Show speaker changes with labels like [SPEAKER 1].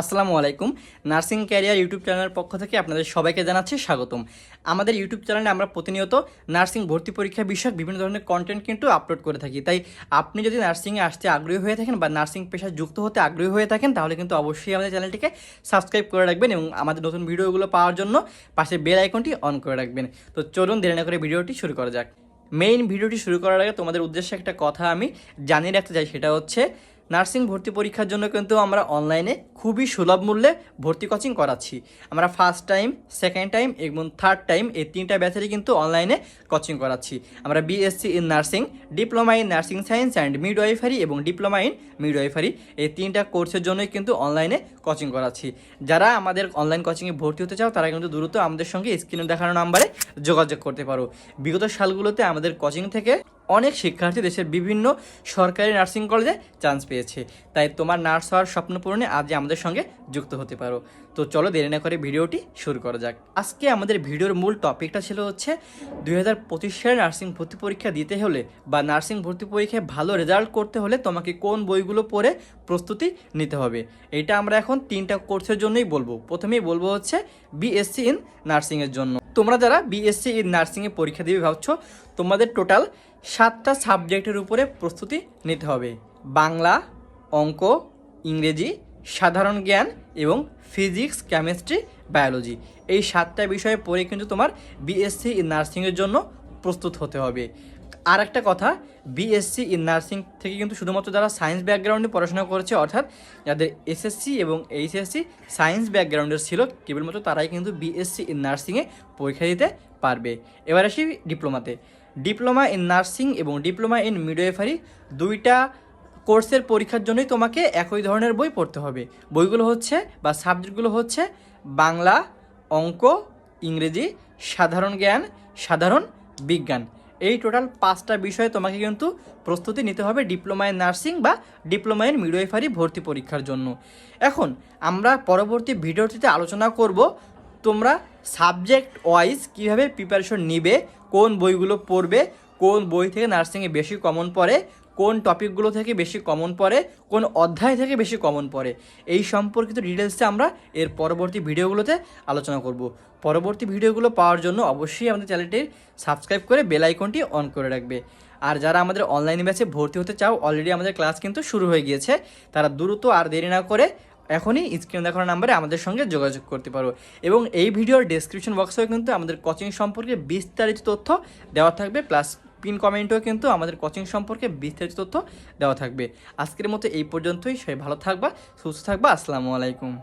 [SPEAKER 1] আসসালামু আলাইকুম। Nursing career YouTube চ্যানেলের পক্ষ থেকে আপনাদের সবাইকে জানাচ্ছি স্বাগতম। আমাদের ইউটিউব চ্যানেলে আমরা প্রতিনিয়ত নার্সিং ভর্তি পরীক্ষা বিষয়ক বিভিন্ন ধরনের কন্টেন্ট কিন্তু আপলোড করে থাকি। তাই আপনি যদি নার্সিংয়ে আসতে আগ্রহী হয়ে থাকেন বা নার্সিং পেশায় যুক্ত হতে আগ্রহী হয়ে থাকেন, তাহলে কিন্তু অবশ্যই আমাদের চ্যানেলটিকে সাবস্ক্রাইব করে রাখবেন এবং আমাদের নতুন ভিডিওগুলো পাওয়ার জন্য পাশে বেল আইকনটি অন করে রাখবেন। তো চলুন দেরি না করে ভিডিওটি শুরু করা যাক। মেইন ভিডিওটি শুরু করার আগে তোমাদের উদ্দেশ্যে একটা কথা আমি জানিয়ে রাখতে চাই, সেটা হচ্ছে নার্সিং ভর্তি পরীক্ষার জন্য কিন্তু আমরা অনলাইনে খুবই সুলভ মূল্যে ভর্তি কোচিং করাচ্ছি। আমরা ফার্স্ট টাইম সেকেন্ড টাইম এবং থার্ড টাইম এই তিনটা ব্যাচেরই কিন্তু অনলাইনে কোচিং করাচ্ছি। আমরা BSc in nursing diploma in nursing science and midwifery এবং ডিপ্লোমা ইন মিডওয়াইফারি এই তিনটা কোর্সের জন্যই কিন্তু অনলাইনে কোচিং করাচ্ছি। যারা আমাদের অনলাইন কোচিংয়ে ভর্তি হতে চাও, তারা কিন্তু দ্রুত আমাদের সঙ্গে স্ক্রিনে দেখানো নাম্বারে যোগাযোগ করতে পারো। বিগত সালগুলোতে আমাদের কোচিং থেকে অনেক শিক্ষার্থী দেশের বিভিন্ন সরকারি নার্সিং কলেজে চান্স পেয়েছে। তাই তোমার নার্স হওয়ার স্বপ্ন পূরণে আজ আমাদের সঙ্গে যুক্ত হতে পারো। তো চলো দেরি না করে ভিডিওটি শুরু করা যাক। আজকে আমাদের ভিডিওর মূল টপিকটা ছিল হচ্ছে, দুই হাজার পঁচিশ সালে নার্সিং ভর্তি পরীক্ষা দিতে হলে বা নার্সিং ভর্তি পরীক্ষায় ভালো রেজাল্ট করতে হলে তোমাকে কোন বইগুলো পড়ে প্রস্তুতি নিতে হবে। এটা আমরা এখন তিনটা কোর্সের জন্যই বলব। প্রথমেই বলব হচ্ছে বিএসসি ইন নার্সিংয়ের জন্য। তোমরা যারা বিএসসি ইন নার্সিংয়ে পরীক্ষা দিবে ভাবছ, তোমাদের টোটাল সাতটা সাবজেক্টের উপরে প্রস্তুতি নিতে হবে। বাংলা, অঙ্ক, ইংরেজি, সাধারণ জ্ঞান এবং ফিজিক্স কেমিস্ট্রি বায়োলজি এই সাতটা বিষয়ে পড়ে কিন্তু তোমার বিএসসি ইন নার্সিংয়ের জন্য প্রস্তুত হতে হবে। আর একটা কথা বিএসসি ইন নার্সিং থেকে কিন্তু শুধুমাত্র যারা সায়েন্স ব্যাকগ্রাউন্ডে পড়াশোনা করেছে, অর্থাৎ যাদের এসএসসি এবং এইচএসসি সায়েন্স ব্যাকগ্রাউন্ডের ছিল, কেবলমাত্র তারাই কিন্তু বিএসসি ইন নার্সিংয়ে পরীক্ষা দিতে পারবে। এবার আসি ডিপ্লোমাতে ডিপ্লোমা ইন নার্সিং এবং ডিপ্লোমা ইন মিডওয়েফারি দুইটা কোর্সের পরীক্ষার জন্যই তোমাকে একই ধরনের বই পড়তে হবে। বইগুলো হচ্ছে বা সাবজেক্টগুলো হচ্ছে বাংলা, অঙ্ক, ইংরেজি, সাধারণ জ্ঞান, সাধারণ বিজ্ঞান। এই টোটাল পাঁচটা বিষয়ে তোমাকে কিন্তু প্রস্তুতি নিতে হবে ডিপ্লোমা ইন নার্সিং বা ডিপ্লোমা ইন মিডওয়াইফারি ভর্তি পরীক্ষার জন্য। এখন আমরা পরবর্তী ভিডিওটিতে আলোচনা করব তোমরা সাবজেক্ট ওয়াইজ কীভাবে প্রিপারেশন নিবে, কোন বইগুলো পড়বে, কোন বই থেকে নার্সিংয়ে বেশি কমন পড়ে কোন টপিকগুলো থেকে বেশি কমন পড়ে, কোন অধ্যায় থেকে বেশি কমন পড়ে, এই সম্পর্কিত ডিটেলসে আমরা এর পরবর্তী ভিডিওগুলোতে আলোচনা করব। পরবর্তী ভিডিওগুলো পাওয়ার জন্য অবশ্যই আমাদের চ্যানেলটি সাবস্ক্রাইব করে বেল আইকনটি অন করে রাখবে। আর যারা আমাদের অনলাইন ব্যাচে ভর্তি হতে চাও অলরেডি আমাদের ক্লাস কিন্তু শুরু হয়ে গিয়েছে। তারা দ্রুত আর দেরি না করে এখনই স্ক্রিন দেখানো নাম্বারে আমাদের সঙ্গে যোগাযোগ করতে পারো। এবং এই ভিডিওর ডেসক্রিপশন বক্সেও কিন্তু আমাদের কোচিং সম্পর্কে বিস্তারিত তথ্য দেওয়া থাকবে প্লাস পিন কমেন্টেও কিন্তু আমাদের কোচিং সম্পর্কে বিস্তারিত তথ্য দেওয়া থাকবে। আজকের মতো এই পর্যন্তই। সবাই ভালো থাকবা, সুস্থ থাকবা। আসসালামু আলাইকুম।